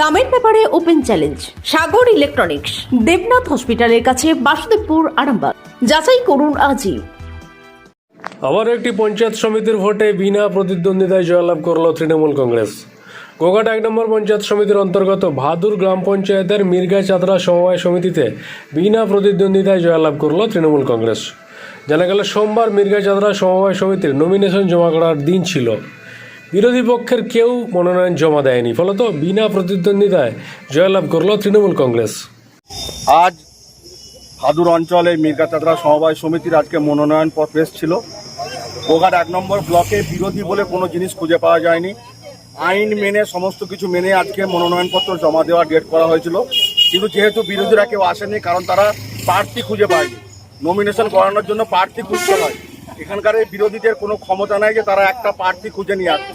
দামের ব্যাপারে open challenge, Sagar electronics, Debnath হসপিটালের কাছে বাসুদেবপুর, আরামবাগ। যাচাই করুন আজই। আবার একটি পঞ্চায়েত সমিতির ভোটে বিনা প্রতিদ্বন্দ্বিতায় জয়লাভ করল তৃণমূল কংগ্রেস। গোঘাট এক নম্বর পঞ্চায়েত সমিতির অন্তর্গত ভাদুর গ্রাম পঞ্চায়েতের মির্গা চাতরা সমবায় সমিতিতে বিনা প্রতিদ্বন্দ্বিতায় জয়লাভ করল তৃণমূল কংগ্রেস। জানা গেল, সোমবার মির্গা চাতরা সমবায় সমিতির নমিনেশন জমা করার দিন ছিল। বিরোধী পক্ষের কেউ মনোনয়ন জমা দেয়নি। ফলত বিনা প্রতিদ্বন্দ্বিতায় জয়লাভ করল তৃণমূল কংগ্রেস। আজ হাদুর অঞ্চলে মির্গা চাতরা সমবায় সমিতির আজকে মনোনয়ন পত্র ছিল গোঘাট এক নম্বর ব্লকে বিরোধী বলে কোনো জিনিস খুঁজে পাওয়া যায়নি। আইন মেনে, সমস্ত কিছু মেনে আজকে মনোনয়নপত্র জমা দেওয়ার ডেট করা হয়েছিল। কিন্তু যেহেতু বিরোধীরা কেউ আসেনি কারণ তারা প্রার্থী খুঁজে পায়নি। নমিনেশন করানোর জন্য প্রার্থী খুঁজতে হয় এখানকার এই বিরোধীদের কোনো ক্ষমতা নাই যে তারা একটা প্রার্থী খুঁজে নিয়ে আসবে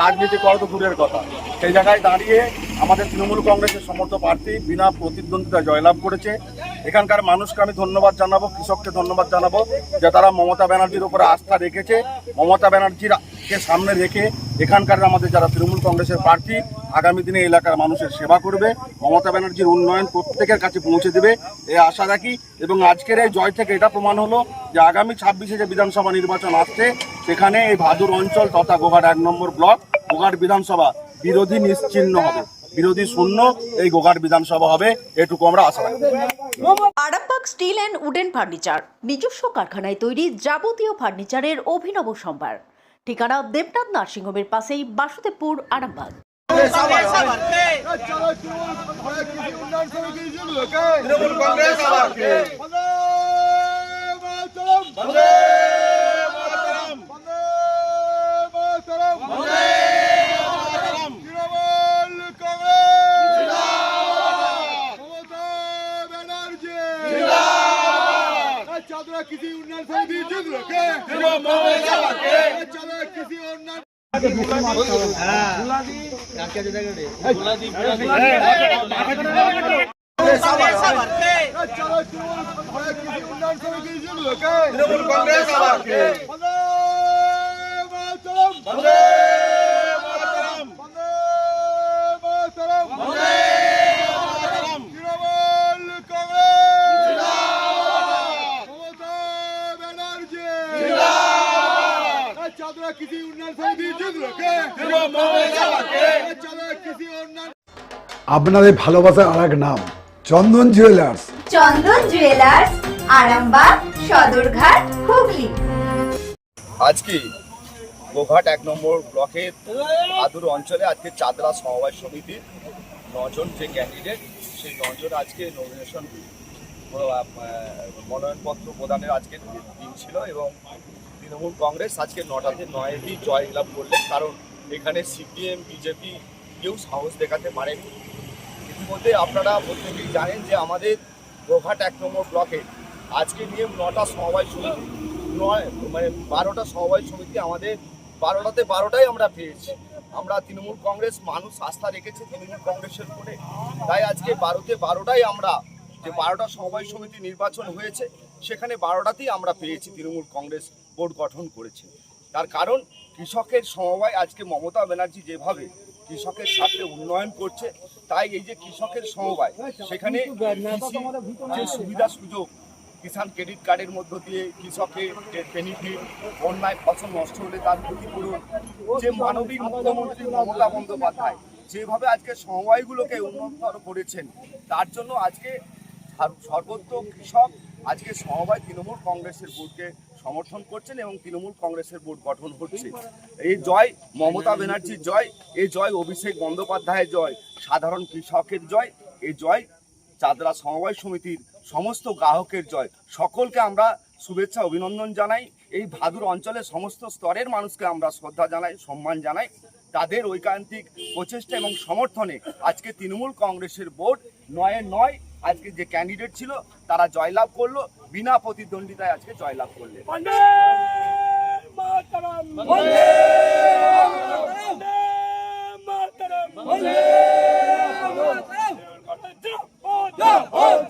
রাজনীতি করা তো দূরের কথা। সেই জায়গায় দাঁড়িয়ে আমাদের তৃণমূল কংগ্রেসের সমর্থ প্রার্থী বিনা প্রতিদ্বন্দ্বিতা জয়লাভ করেছে। এখানকার মানুষকে আমি ধন্যবাদ জানাব, কৃষককে ধন্যবাদ জানাব যে তারা মমতা ব্যানার্জির উপরে আস্থা রেখেছে। মমতা ব্যানার্জির কে সামনে রেখে এখানকার আমাদের যারা তৃণমূল কংগ্রেসের প্রার্থী আগামী দিনে এলাকার মানুষের সেবা করবে, মমতা ব্যানার্জির উন্নয়ন প্রত্যেকের কাছে পৌঁছে দেবে, এ আশা রাখি। এবং আজকের এই জয় থেকে এটা প্রমাণ হলো যে আগামী ছাব্বিশে যে বিধানসভা নির্বাচন আসছে, সেখানে এই ভাদুর অঞ্চল তথা গোঘাট এক নম্বর ব্লক, গোঘাট বিধানসভা বিরোধী নিশ্চিহ্ন হবে। বিরোধী শূন্য, এই গোঘাট বিধানসভা হবে, এটুকু আমরা আশা রাখি। Arambagh steel and wooden furniture, নিজস্ব কারখানায় তৈরি যাবতীয় ফার্নিচারের অভিনব সম্ভার। ঠিকানা দেবনাথ নার্সিংহোমের পাশেই বাসুদেবপুর, আরামবাগ। তৃণমূল কংগ্রেস আবার। বন্দে মাতরম বন্দে মাতরম বন্দে তৃণমূল কংগ্রেস আবারকে বন্দে মাতরম বন্দে মাতরম বন্দে আপনাদের ভালোবাসার আর এক নাম চন্দন জুয়েলার্স চন্দন জুয়েলার্স আরামবাগ সদরঘাট হুগলি। আজকে গোঘাট এক নম্বর ব্লকের আদুর অঞ্চলে আজকে চাদরা সমবায় সমিতির নজন যে ক্যান্ডিডেট সেই নজন আজকে নমিনেশন মনোনয়নপত্র প্রদানের আজকে দিন ছিল এবং তৃণমূল কংগ্রেস আজকে নটাতে নয়েরই জয় লাভ করলেন। কারণ এখানে সিপিএম বিজেপি কেউ সাহস দেখাতে পারেনি। ইতিমধ্যে আপনারা প্রত্যেকেই জানেন যে আমাদের গোঘাট এক নম্বর ব্লকে আজকে নিয়ে নটা সমবায় সমিতি, নয় মানে বারোটা সমবায় সমিতি আমাদের বারোটাতে বারোটাই আমরা পেয়েছি। আমরা তৃণমূল কংগ্রেস মানুষ আস্থা রেখেছে তৃণমূল কংগ্রেসের উপরে। তাই আজকে বারোতে বারোটাই আমরা যে বারোটা সমবায় সমিতি নির্বাচন হয়েছে, সেখানে বারোটাতেই আমরা পেয়েছি তৃণমূল কংগ্রেস বোর্ড গঠন করেছে। তার কারণ কৃষকের সমবায় আজকে মমতা ব্যানার্জি যেভাবে কৃষকের সাথে উন্নয়ন করছে, তাই এই যে কৃষকের সমবায়, সেখানে যে সুবিধা সুযোগ, কিষাণ ক্রেডিট কার্ডের মধ্য দিয়ে কৃষকের বেনিফিট বন্যায় ফসল নষ্ট হলে তার ক্ষতিপূরণ যে মানবিক মুখ্যমন্ত্রী মমতা বন্দ্যোপাধ্যায় যেভাবে আজকে সমবায়গুলোকে উন্নতর করেছেন, তার জন্য আজকে সার- সর্বত্র কৃষক আজকে সমবায় তৃণমূল কংগ্রেসের বোর্ডকে সমর্থন করছেন এবং তৃণমূল কংগ্রেসের বোর্ড গঠন হচ্ছে। এই জয় মমতা ব্যানার্জির জয়, এই জয় অভিষেক বন্দ্যোপাধ্যায়ের জয়, সাধারণ কৃষকের জয়, এই জয় চাদরা সমবায় সমিতির সমস্ত গ্রাহকের জয়। সকলকে আমরা শুভেচ্ছা, অভিনন্দন জানাই। এই ভাদুর অঞ্চলের সমস্ত স্তরের মানুষকে আমরা শ্রদ্ধা জানাই, সম্মান জানাই। তাদের ঐকান্তিক প্রচেষ্টা এবং সমর্থনে আজকে তৃণমূল কংগ্রেসের বোর্ড নয়ে নয় আজকে যে ক্যান্ডিডেট ছিল, তারা জয়লাভ করল। বিনা প্রতিদ্বন্দ্বিতায় আজকে জয়লাভ করলেন। মালতী